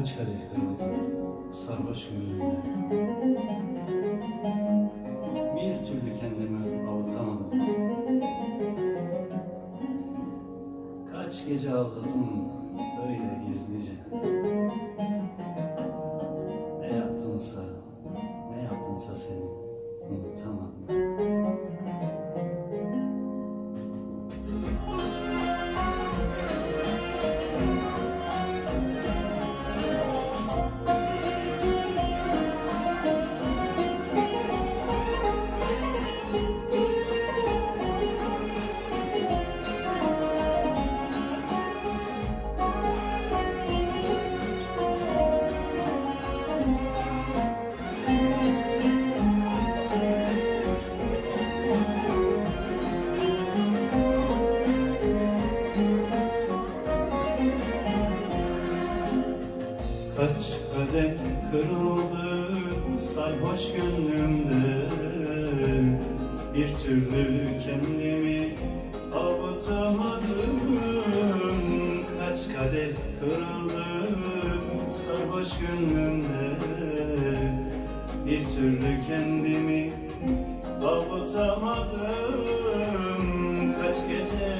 Kaç kere kırıldım sarhoş gönlümde Bir türlü kendimi avutamadım Kaç gece ağladım böyle gizlice. Ne yaptımsa, ne yaptımsa seni unutamadım sarhoş gönlümde Bir türlü kendimi avutamadım. Kaç kadeh kırıldı sarhoş gönlümde Bir türlü kendimi avutamadım. Kaç gece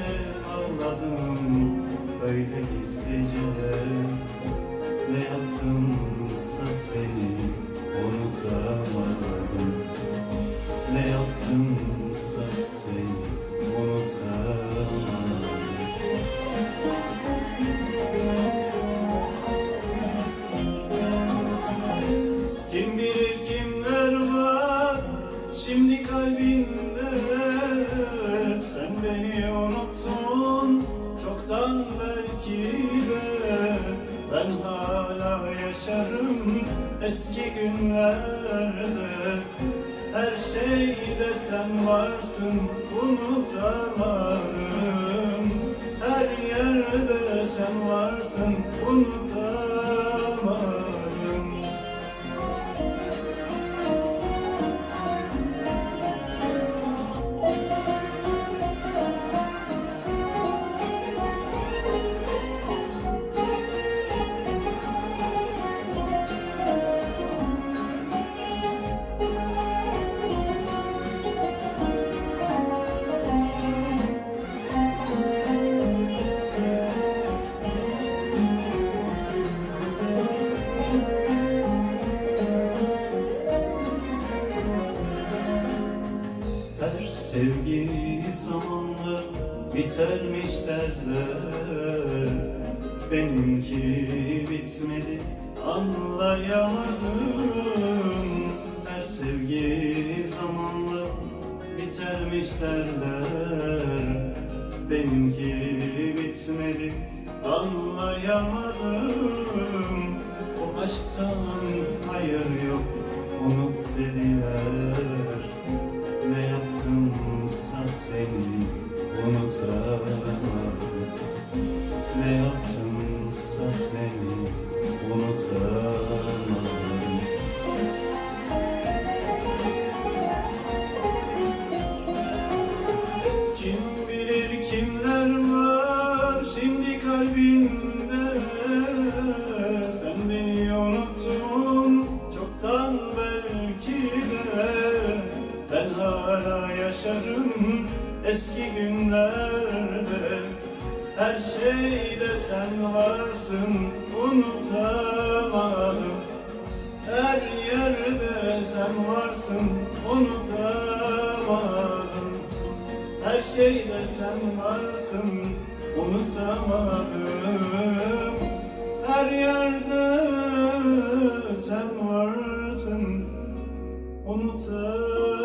ağladım böyle gizlice ne yaptımsa seni unutamadım Ne yaptımsa eski günlerde Her şeyde sen varsın unutamadım. Her yerde sen varsın unutamadım bitermiş derler Benimki bitmedi anlayamadım. Her sevgi zamanla bitermiş derler Benimki bitmedi anlayamadım. O aşktan hayır yok unut dediler Kim bilir kimler var şimdi kalbinde? Sen beni unuttun çoktan belki de. Ben hala yaşarım eski günlerde Her şeyde sen varsın unutamadım. Her yerde sen varsın unutamadım. Her şeyde sen varsın unutamadım. Her yerde sen varsın unutamadım